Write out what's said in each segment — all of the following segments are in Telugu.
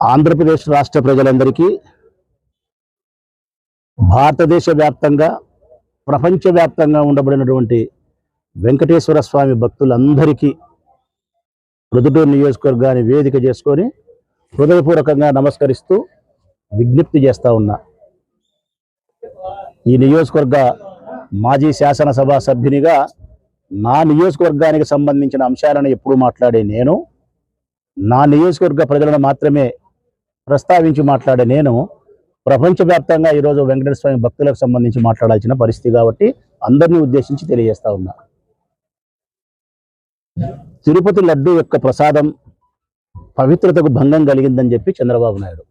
ఆంధ్రప్రదేశ్ రాష్ట్ర ప్రజలందరికీ భారతదేశ వ్యాప్తంగా ప్రపంచవ్యాప్తంగా ఉండబడినటువంటి వెంకటేశ్వర స్వామి భక్తులందరికీ ప్రొద్దుటూరు నియోజకవర్గాన్ని వేదిక చేసుకొని హృదయపూర్వకంగా నమస్కరిస్తూ విజ్ఞప్తి చేస్తా ఉన్నా. ఈ నియోజకవర్గ మాజీ శాసనసభ సభ్యునిగా నా నియోజకవర్గానికి సంబంధించిన అంశాలను ఎప్పుడు మాట్లాడే నేను నా నియోజకవర్గ ప్రజలను మాత్రమే ప్రస్తావించి మాట్లాడే నేను ప్రపంచవ్యాప్తంగా ఈరోజు వెంకటేశ్వర స్వామి భక్తులకు సంబంధించి మాట్లాడాల్సిన పరిస్థితి కాబట్టి అందరినీ ఉద్దేశించి తెలియజేస్తా ఉన్నా. తిరుపతి లడ్డు యొక్క ప్రసాదం పవిత్రతకు భంగం కలిగిందని చెప్పి చంద్రబాబు నాయుడు.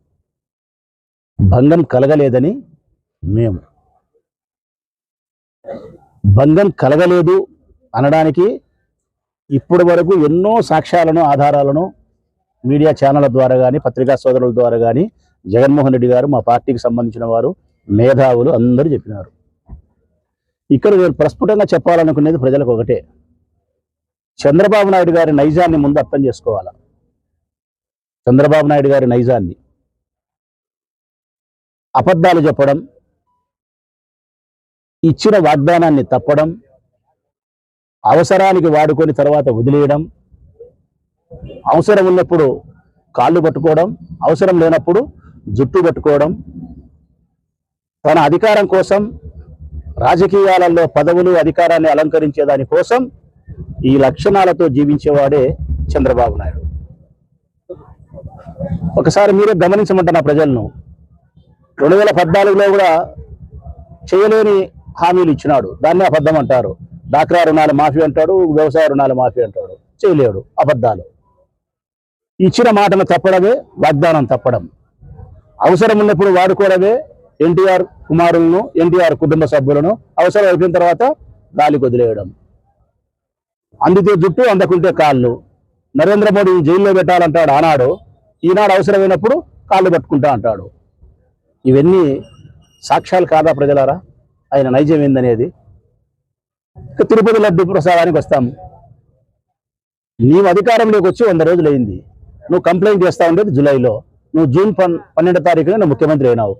భంగం కలగలేదని మేము. భంగం కలగలేదు అనడానికి ఇప్పటి వరకు ఎన్నో సాక్ష్యాలను ఆధారాలను మీడియా ఛానళ్ళ ద్వారా కానీ పత్రికా సోదరుల ద్వారా కానీ జగన్మోహన్ రెడ్డి గారు మా పార్టీకి సంబంధించిన వారు మేధావులు అందరూ చెప్పినారు. ఇక్కడ నేను ప్రస్ఫుటంగా చెప్పాలనుకునేది ప్రజలకు ఒకటే. చంద్రబాబు నాయుడు గారి నైజాన్ని ముందు అర్థం చేసుకోవాలా? చంద్రబాబు నాయుడు గారి నైజాన్ని. అబద్ధాలు చెప్పడం ఇచ్చిన వాగ్దానాన్ని తప్పడం అవసరానికి వాడుకొని తర్వాత వదిలేయడం అవసరం ఉన్నప్పుడు కాళ్ళు పట్టుకోవడం అవసరం లేనప్పుడు జుట్టు పట్టుకోవడం. తన అధికారం కోసం రాజకీయాలలో పదవులు అధికారాన్ని అలంకరించే దాని కోసం ఈ లక్షణాలతో జీవించేవాడే చంద్రబాబు నాయుడు. ఒకసారి మీరే గమనించమంటున్న ప్రజలను. రెండు వేల పద్నాలుగులో కూడా చేయలేని హామీలు ఇచ్చినాడు. దాన్ని అబద్ధం అంటారు. డాక్రా రుణాలు మాఫీ అంటాడు వ్యవసాయ రుణాలు మాఫీ అంటాడు. చేయలేడు. అబద్ధాలు. ఇచ్చిన మాటను తప్పడమే వాగ్దానం తప్పడం. అవసరం ఉన్నప్పుడు వాడుకోవడమే ఎన్టీఆర్ కుమారులను ఎన్టీఆర్ కుటుంబ సభ్యులను అవసరం అయిపోయిన తర్వాత గాలి వదిలేయడం. అందితే జుట్టు అందకుంటే కాళ్ళు. నరేంద్ర మోడీ జైల్లో పెట్టాలంటాడు ఆనాడు. ఈనాడు అవసరమైనప్పుడు కాళ్ళు పట్టుకుంటా అంటాడు. ఇవన్నీ సాక్ష్యాలు కాదా ప్రజలారా? ఆయన నైజం ఏందనేది? ఇక తిరుపతి లడ్డు ప్రసాదానికి వస్తాము నీవు అధికారంలోకి వచ్చి వంద రోజులు అయింది నువ్వు కంప్లైంట్ చేస్తా ఉండేది జూలైలో. నువ్వు జూన్ పన్ పన్నెండో తారీఖున నువ్వు ముఖ్యమంత్రి అయినావు.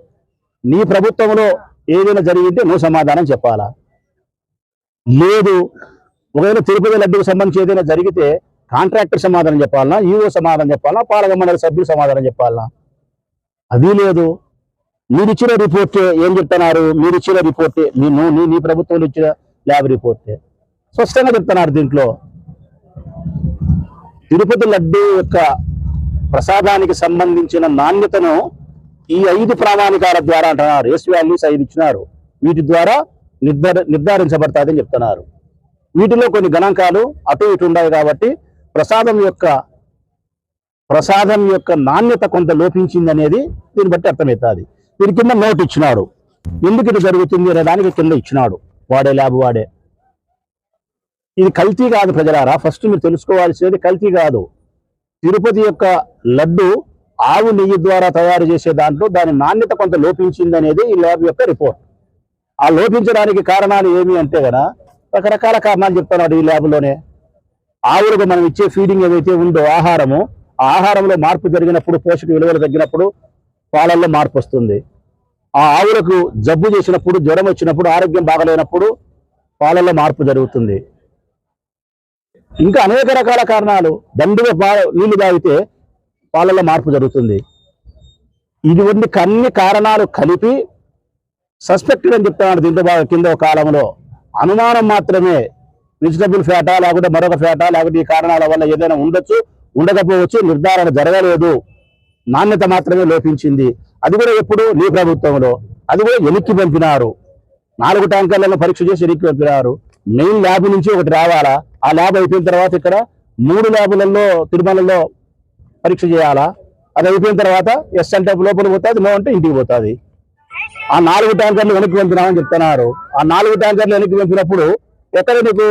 నీ ప్రభుత్వంలో ఏదైనా జరిగితే నువ్వు సమాధానం చెప్పాలా? లేదు. ఒకవేళ తిరుపతి లడ్డూకి సంబంధించి ఏదైనా జరిగితే కాంట్రాక్టర్ సమాధానం చెప్పాలనా ఈఓ సమాధానం చెప్పాలనా పాలక మండలి సభ్యులు సమాధానం చెప్పాలనా అది లేదు. మీరు ఇచ్చిన రిపోర్ట్ ఏం చెప్తున్నారు? మీరు ఇచ్చిన రిపోర్ట్ మీ నువ్వు నీ- నీ ప్రభుత్వంలో ఇచ్చిన ల్యాబ్ రిపోర్ట్. స్పష్టంగా చెప్తున్నారు దీంట్లో. తిరుపతి లడ్డు యొక్క ప్రసాదానికి సంబంధించిన నాణ్యతను ఈ ఐదు ప్రామాణికాల ద్వారా అంటున్నారు. ఎస్ వాల్యూస్ ఐదు ఇచ్చినారు. వీటి ద్వారా నిర్ధార నిర్ధారించబడతాదని చెప్తున్నారు. వీటిలో కొన్ని గణాంకాలు అటు ఇటు ఉన్నాయి కాబట్టి ప్రసాదం యొక్క ప్రసాదం యొక్క నాణ్యత కొంత లోపించింది అనేది దీన్ని బట్టి అర్థమవుతుంది. దీని కింద నోట్ ఇచ్చినాడు. ఎందుకు ఇది జరుగుతుంది అనే దానికి కింద ఇచ్చినాడు. వాడే ల్యాబ్ వాడే. ఇది కల్తీ కాదు ప్రజలారా. ఫస్ట్ మీరు తెలుసుకోవాల్సినది కల్తీ కాదు. తిరుపతి యొక్క లడ్డు ఆవు నెయ్యి ద్వారా తయారు చేసే దాంట్లో దాని నాణ్యత కొంత లోపించింది అనేది ఈ ల్యాబ్ యొక్క రిపోర్ట్. ఆ లోపించడానికి కారణాలు ఏమి అంటే కదా రకరకాల కారణాలు చెప్తున్నాడు ఈ ల్యాబ్లోనే. ఆవులకు మనం ఇచ్చే ఫీడింగ్ ఏదైతే ఉందో ఆహారము ఆ ఆహారంలో మార్పు జరిగినప్పుడు పోషక విలువలు తగ్గినప్పుడు పాలల్లో మార్పు వస్తుంది. ఆ ఆవులకు జబ్బు చేసినప్పుడు జ్వరం వచ్చినప్పుడు ఆరోగ్యం బాగలేనప్పుడు పాలల్లో మార్పు జరుగుతుంది. ఇంకా అనేక రకాల కారణాలు దండుగా పా నీళ్ళు తాగితే పాలల్లో మార్పు జరుగుతుంది. ఇటువంటి అన్ని కారణాలు కలిపి సస్పెక్టెడ్ అని చెప్తున్నాడు దీంతో బాగా కింద ఒక కాలంలో. అనుమానం మాత్రమే. వెజిటబుల్ ఫ్యాటా లేకుంటే మరొక ఫ్యాటా లేకుంటే ఈ కారణాల వల్ల ఏదైనా ఉండొచ్చు ఉండకపోవచ్చు నిర్ధారణ జరగలేదు. నాణ్యత మాత్రమే లోపించింది. అది కూడా ఎప్పుడు నీ ప్రభుత్వంలో. అది కూడా వెనక్కి పంపినారు. నాలుగు ట్యాంకర్లను పరీక్ష చేసి వెనక్కి పంపినారు. మెయిన్ ల్యాబ్ నుంచి ఒకటి రావాలా? ఆ ల్యాబ్ అయిపోయిన తర్వాత ఇక్కడ మూడు ల్యాబులలో తిరుమలలో పరీక్ష చేయాలా? అది అయిపోయిన తర్వాత ఎస్ అంటే లోపల పోతుంది నో అంటే ఇంటికి పోతుంది. ఆ నాలుగు ట్యాంకర్లు వెనక్కి పంపినామని చెప్తున్నారు. ఆ నాలుగు ట్యాంకర్లు వెనక్కి పంపినప్పుడు ఎక్కడ నీకు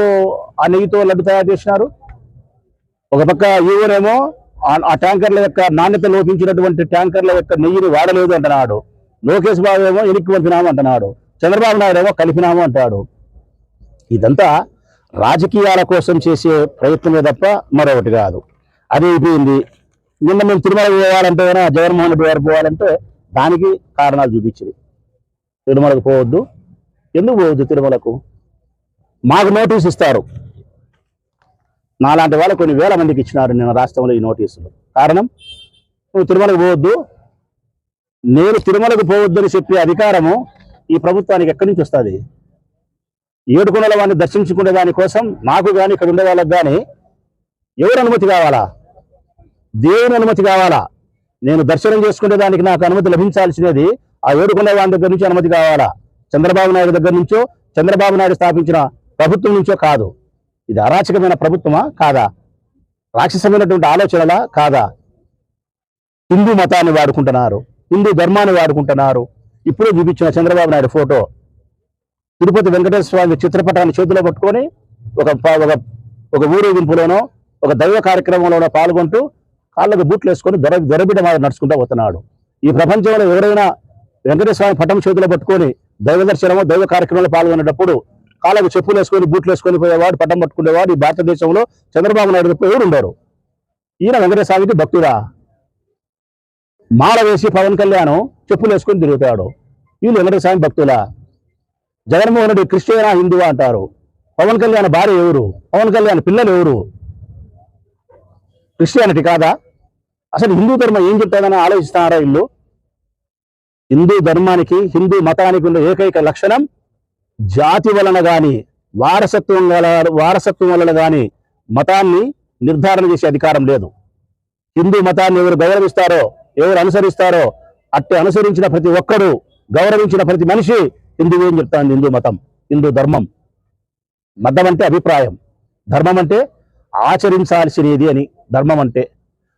ఆ నెయ్యితో లడ్డు తయారు చేసినారు? ఒక పక్క ఈవోనేమో ఆ- ఆ ట్యాంకర్ల యొక్క నాణ్యత లోపించినటువంటి ట్యాంకర్ల యొక్క నెయ్యిని వాడలేదు అంటున్నాడు. లోకేష్ బాబు ఏమో వెనక్కి పంపినాము అంటున్నాడు. చంద్రబాబు నాయుడు ఏమో కలిపినాము అంటాడు ఇదంతా రాజకీయాల కోసం చేసే ప్రయత్నమే తప్ప మరొకటి కాదు. అది అయిపోయింది. నిన్న మేము తిరుమల పోవాలంటే అయినా జగన్మోహన్ రెడ్డి గారు పోవాలంటే దానికి కారణాలు చూపించింది. తిరుమలకు పోవద్దు. ఎందుకు పోవద్దు తిరుమలకు? మాకు నోటీస్ ఇస్తారు. నాలాంటి వాళ్ళు కొన్ని వేల మందికి ఇచ్చినారు నిన్న రాష్ట్రంలో ఈ నోటీసులు. కారణం? నువ్వు తిరుమలకు పోవద్దు. నేను తిరుమలకు పోవద్దని చెప్పే అధికారము ఈ ప్రభుత్వానికి ఎక్కడి నుంచి వస్తుంది? ఏడుకొండల వాడిని దర్శించుకునే దానికోసం నాకు కానీ ఇక్కడ ఉండే వాళ్ళకి కానీ ఎవరు అనుమతి కావాలా? దేవుని అనుమతి కావాలా? నేను దర్శనం చేసుకునే దానికి నాకు అనుమతి లభించాల్సినది ఆ ఏడుకొండ వాడి దగ్గర నుంచి అనుమతి కావాలా? చంద్రబాబు నాయుడు దగ్గర నుంచో చంద్రబాబు నాయుడు స్థాపించిన ప్రభుత్వం నుంచో కాదు. ఇది అరాచకమైన ప్రభుత్వమా? కాదా? రాక్షసమైనటువంటి ఆలోచనలా? కాదా? హిందూ మతాన్ని వాడుకుంటున్నారు హిందూ ధర్మాన్ని వాడుకుంటున్నారు. ఇప్పుడే చూపించిన చంద్రబాబు నాయుడు ఫోటో. తిరుపతి వెంకటేశ్వర స్వామి చిత్రపటాన్ని చేతిలో పట్టుకొని ఒక ఒక ఒక ఊరేగింపులోనో ఒక దైవ కార్యక్రమంలోనో పాల్గొంటూ కాళ్ళకు బూట్లు వేసుకొని దొర దొరబిడ మాదిరి నడుచుకుంటూ పోతున్నాడు. ఈ ప్రపంచంలో ఎవరైనా వెంకటేశ్వర పటం చేతిలో పట్టుకొని దైవ దర్శనమో దైవ కార్యక్రమంలో పాల్గొనేటప్పుడు కాళ్ళకు చెప్పులు వేసుకొని బూట్లు వేసుకొని పోయేవాడు పటం పట్టుకునేవాడు ఈ భారతదేశంలో చంద్రబాబు నాయుడు తప్ప ఎవరు ఉండరు. ఈయన వెంకటేశ్వర భక్తుడా? మాల వేసి పవన్ కళ్యాణ్ చెప్పులు వేసుకొని తిరుగుతాడు. వీళ్ళు వెంకటేశ్వర భక్తులా? జగన్మోహన్ రెడ్డి క్రిస్టియనా హిందువా అంటారు. పవన్ కళ్యాణ్ భార్య ఎవరు? పవన్ కళ్యాణ్ పిల్లలు ఎవరు? క్రిస్టియానిటీ కాదా? అసలు హిందూ ధర్మం ఏం చెప్తాదని ఆలోచిస్తున్నారా ఇల్లు హిందూ ధర్మానికి హిందూ మతానికి ఉన్న ఏకైక లక్షణం జాతి వలన కానీ వారసత్వం గల వారసత్వం వలన గాని మతాన్ని నిర్ధారణ చేసే అధికారం లేదు. హిందూ మతాన్ని ఎవరు గౌరవిస్తారో ఎవరు అనుసరిస్తారో అట్టి అనుసరించిన ప్రతి ఒక్కరూ గౌరవించిన ప్రతి మనిషి హిందువు ఏం చెప్తాను హిందూ మతం హిందూ ధర్మం. మతం అంటే అభిప్రాయం. ధర్మం అంటే ఆచరించాల్సినది అని ధర్మం అంటే.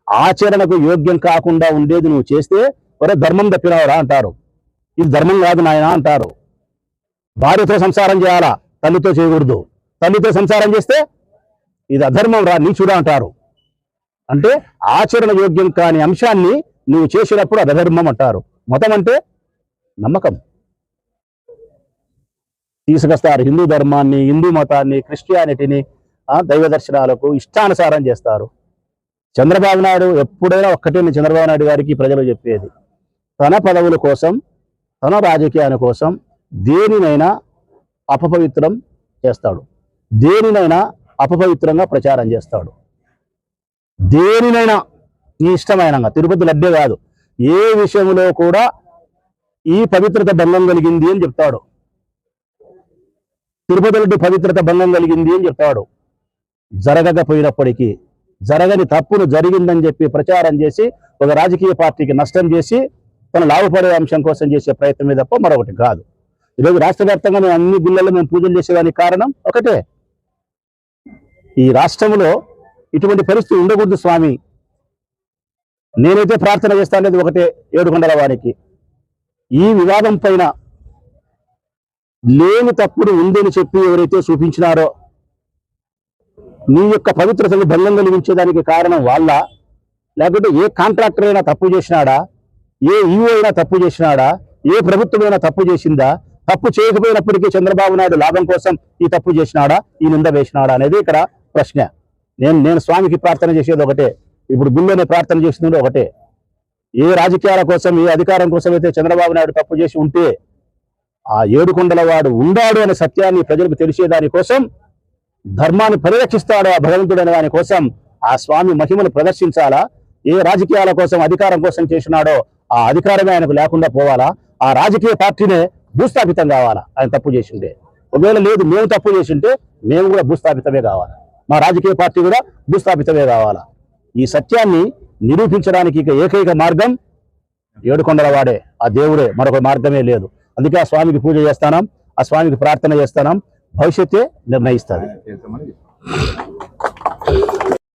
ఆచరణకు యోగ్యం కాకుండా ఉండేది నువ్వు చేస్తే ఒరే ధర్మం తప్పినవరా అంటారు. ఇది ధర్మం కాదు నాయన అంటారు. భార్యతో సంసారం చేయాలా? తల్లితో చేయకూడదు. తల్లితో సంసారం చేస్తే ఇది అధర్మం రా నీచుడా అంటారు. అంటే ఆచరణ యోగ్యం కాని అంశాన్ని నువ్వు చేసినప్పుడు అధర్మం అంటారు. మతం అంటే నమ్మకం. తీసుకొస్తారు. హిందూ ధర్మాన్ని హిందూ మతాన్ని క్రిస్టియానిటీని ఆ, దైవ దర్శనాలకు ఇష్టానుసారం చేస్తారు. చంద్రబాబు నాయుడు ఎప్పుడైనా ఒక్కటే చంద్రబాబు నాయుడు గారికి ప్రజలు చెప్పేది. తన పదవుల కోసం తన రాజకీయాల కోసం దేనినైనా అపపవిత్రం చేస్తాడు. దేనినైనా అపపవిత్రంగా ప్రచారం చేస్తాడు. దేనినైనా నీ ఇష్టమైన తిరుపతి లడ్డే కాదు ఏ విషయంలో కూడా ఈ పవిత్రత భంగం కలిగింది అని చెప్తాడు. తిరుపతి పవిత్రత భంగం కలిగింది అని చెప్పాడు. జరగకపోయినప్పటికీ జరగని తప్పును జరిగిందని చెప్పి ప్రచారం చేసి ఒక రాజకీయ పార్టీకి నష్టం చేసి తన లాభపడే అంశం కోసం చేసే ప్రయత్నమే తప్ప మరొకటి కాదు. ఈరోజు రాష్ట్ర వ్యాప్తంగా మేము అన్ని గుళ్ళల్లో మేము పూజలు చేసేదానికి కారణం ఒకటే. ఈ రాష్ట్రంలో ఇటువంటి పరిస్థితి ఉండకూడదు స్వామి. నేనైతే ప్రార్థన చేస్తాను అనేది ఒకటే ఏడుకొండల వారికి. ఈ వివాదం పైన లేని తప్పుడు ఉందని చెప్పి ఎవరైతే చూపించినారో నీ యొక్క పవిత్రతను భంగం కలిగించేదానికి కారణం వాళ్ళ లేకపోతే ఏ కాంట్రాక్టర్ అయినా తప్పు చేసినాడా? ఏ ఈఓ అయినా తప్పు చేసినాడా? ఏ ప్రభుత్వం అయినా తప్పు చేసిందా? తప్పు చేయకపోయినప్పటికీ చంద్రబాబు నాయుడు లాభం కోసం ఈ తప్పు చేసినాడా? ఈ నింద వేసినాడా అనేది ఇక్కడ ప్రశ్న. నేను నేను స్వామికి ప్రార్థన చేసేది ఒకటే. ఇప్పుడు గుళ్ళోనే ప్రార్థన చేసింది ఒకటే. ఏ రాజకీయాల కోసం ఏ అధికారం కోసం అయితే చంద్రబాబు నాయుడు తప్పు చేసి ఉంటే ఆ ఏడుకొండల వాడు ఉండాడు అనే సత్యాన్ని ప్రజలకు తెలిసేదాని కోసం ధర్మాన్ని పరిరక్షిస్తాడు ఆ భగవంతుడు అనే దాని కోసం ఆ స్వామి మహిమను ప్రదర్శించాలా? ఏ రాజకీయాల కోసం అధికారం కోసం చేసినాడో ఆ అధికారమే ఆయనకు లేకుండా పోవాలా? ఆ రాజకీయ పార్టీనే భూస్థాపితం కావాలా? ఆయన తప్పు చేసిండే ఒకవేళ లేదు మేము తప్పు చేసింటే మేము కూడా భూస్థాపితమే కావాలా? మా రాజకీయ పార్టీ కూడా భూస్థాపితమే కావాలా? ఈ సత్యాన్ని నిరూపించడానికి ఇక ఏకైక మార్గం ఏడుకొండల వాడే ఆ దేవుడే మరొక మార్గమే లేదు. అందుకే ఆ స్వామికి పూజ చేస్తానాం ఆ స్వామికి ప్రార్థన చేస్తానాం భవిష్యత్తే నిర్ణయిస్తుంది.